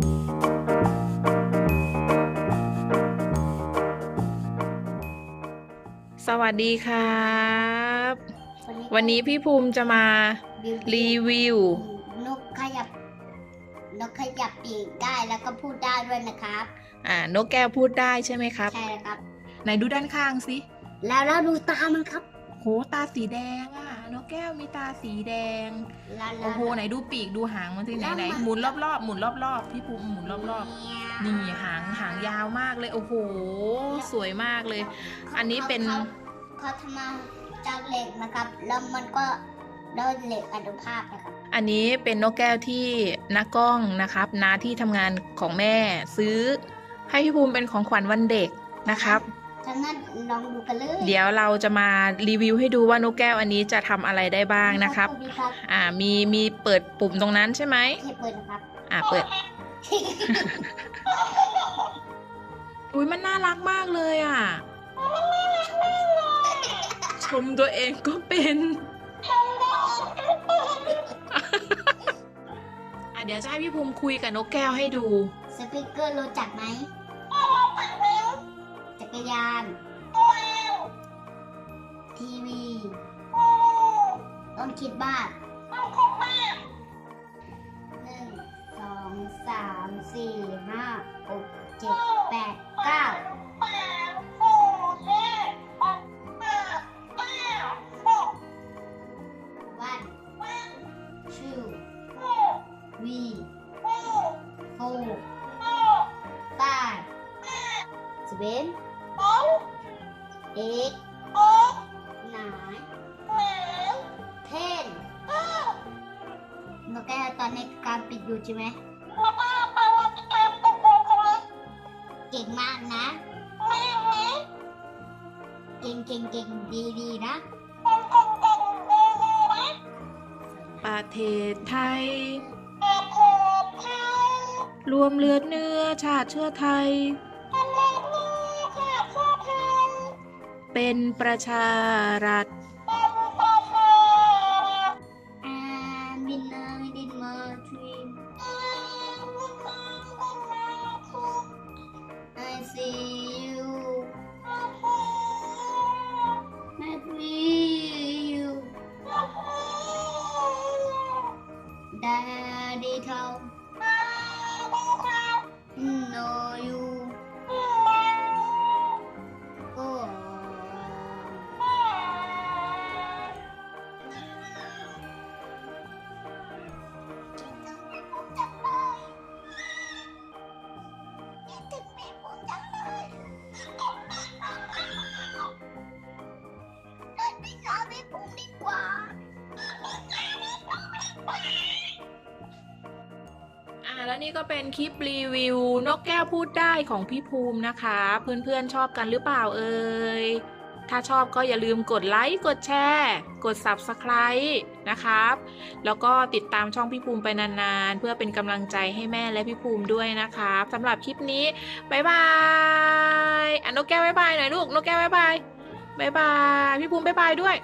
สวัสดีครับ วันนี้พี่ภูมิจะมารีวิวนกขยับนกขยับปีกได้แล้วก็พูดได้ด้วยนะครับ อ่านกแก้วพูดได้ใช่ไหมครับ ใช่แล้วครับ ไหนดูด้านข้างสิ แล้วแล้วดูตามันครับ โหตาสีแดงอะ นกแก้วมีตาสีแดงแล้วแล้วโอ้โหไหนดูปีกดูหางมันสิไหนไหนแล้วมัน หมุนรอบๆหมุนรอบๆพี่ภูมิหมุนรอบๆนี่หางหางยาวมากเลยโอ้โหสวยมากเลย อันนี้เป็น ขาเขาทำมาจากเหล็กนะครับ แล้วมันก็ได้เหล็กอนุภาคนะครับ อันนี้เป็นนกแก้วที่นักกล้องนะครับน้าที่ทำงานของแม่ซื้อ ให้พี่ภูมิเป็นของขวัญวันเด็กนะครับ ฉะนั้นลองดูกันเลย เดี๋ยวเราจะมารีวิวให้ดูว่านกแก้วอันนี้จะทำอะไรได้บ้างนะครับดีครับอ่ามีมีเปิดปุ่มตรงนั้นใช่ไหมที่เปิดนะครับ อ่าเปิด อุ้ยมันน่ารักมากเลยอะ ชมตัวเองก็เป็นอะเดี๋ยวจะให้พี่ภูมิคุยกับนกแก้วให้ดู สปิเกอร์รู้จักไหมจักรยานทีวีต้นคิดบ้านหนึ่งสองสามสี่ห้าหกเจ็ดแปดเก้าวัน two three four five seven eight nine ten นกแก้วตอนนี้การปิดอยู่ใช่ไหม เก่งมากนะ เก่งเก่งเก่งดีดีนะ ประเทศไทย รวมเลือดเนื้อชาติเชื้อไทย เป็นประชารัฐอ่าบินนาดินมาทรีม I see you I feel you Daddy told แล้วนี่ก็เป็นคลิปรีวิวนกแก้วพูดได้ของพี่ภูมินะคะ เพื่อนๆชอบกันหรือเปล่าเอ่ยถ้าชอบก็อย่าลืมกดไลค์กดแชร์กด Subscribe นะครับ แล้วก็ติดตามช่องพี่ภูมิไปนานๆ เพื่อเป็นกำลังใจให้แม่และพี่ภูมิด้วยนะครับสำหรับคลิปนี้บ๊ายบายอะนกแก้วบ๊ายบายหน่อยลูกนกแก้วบ๊ายบายบ๊ายบายพี่ภูมิบ๊ายบายด้วย